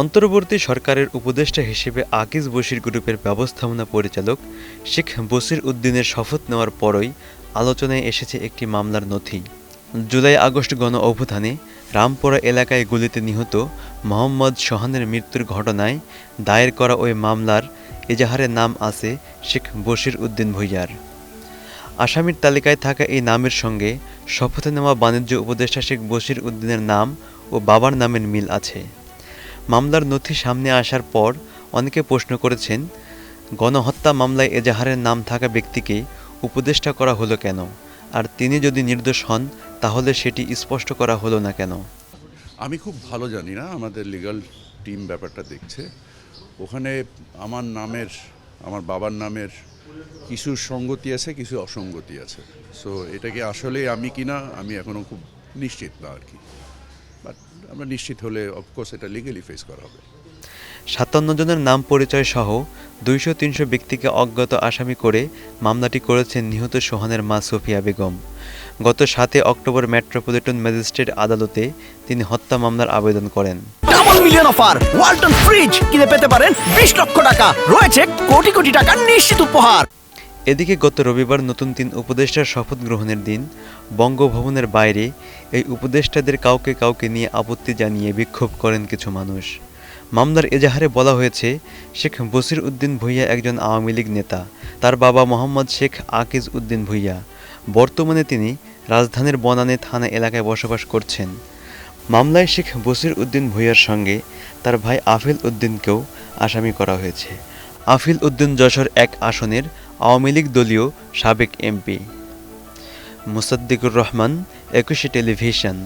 অন্তর্বর্তী সরকারের উপদেষ্টা হিসেবে আকিজ বশির গ্রুপের ব্যবস্থাপনা পরিচালক শেখ বসির উদ্দিনের শপথ নেওয়ার পরই আলোচনায় এসেছে একটি মামলার নথি। জুলাই আগস্ট গণ অভ্যুত্থানে রামপুরা এলাকায় গুলিতে নিহত মোহাম্মদ সোহানের মৃত্যুর ঘটনায় দায়ের করা ওই মামলার এজাহারের নাম আছে শেখ বশির উদ্দিন ভুইয়ার। আসামির তালিকায় থাকা এই নামের সঙ্গে শপথ নেওয়া বাণিজ্য উপদেষ্টা শেখ বশির উদ্দিনের নাম ও বাবার নামের মিল আছে। মামলার নথি সামনে আসার পর অনেকে প্রশ্ন করেছেন, গণহত্যা মামলায় এজাহারের নাম থাকা ব্যক্তিকে উপদেষ্টা করা হলো কেন? আর তিনি যদি নির্দোষ হন, তাহলে সেটি স্পষ্ট করা হলো না কেন? আমি খুব ভালো জানি না, আমাদের লিগাল টিম ব্যাপারটা দেখছে। ওখানে আমার নামের, আমার বাবার নামের কিছু সঙ্গতি আছে, কিছু অসঙ্গতি আছে। সো এটাকে আসলে আমি কিনা, আমি এখনও খুব নিশ্চিত না আর কি। বাট আমরা নিশ্চিত হলে অফকোর্স এটা লিগেলি ফেস করা হবে। সাতান্ন জনের নাম পরিচয় সহ দুইশো তিনশো ব্যক্তিকে অজ্ঞাত আসামি করে মামলাটি করেছেন নিহত সোহানের মা সোফিয়া বেগম। গত সাতই অক্টোবর মেট্রোপলিটন ম্যাজিস্ট্রেট আদালতে তিনি হত্যা মামলার আবেদন করেন। Double million offer Walton fridge কিনে পেতে পারেন বিশ লক্ষ টাকা। রয়েছে কোটি কোটি টাকার নিশ্চিত উপহার। এদিকে গত রবিবার নতুন তিন উপদেষ্টার শপথ গ্রহণের দিন বঙ্গভবনের বাইরে এই উপদেষ্টাদের কাউকে কাউকে নিয়ে আপত্তি জানিয়ে বিক্ষোভ করেন কিছু মানুষ। মামলার এজাহারে বলা হয়েছে, শেখ বসির উদ্দিন ভুইয়া একজন আওয়ামী লীগ নেতা, তার বাবা মোহাম্মদ শেখ আকিজ উদ্দিন ভুইয়া। বর্তমানে তিনি রাজধানীর বনানী থানা এলাকায় বসবাস করছেন। মামলায় শেখ বসির উদ্দিন ভুইয়ার সঙ্গে তার ভাই আফিল উদ্দিনকেও আসামি করা হয়েছে। আফিল উদ্দিন যশোর এক আসনের আওয়ামী লীগ দলীয় সাবেক এমপি। মুসাদ্দিকুর রহমান একুশে টেলিভিশন।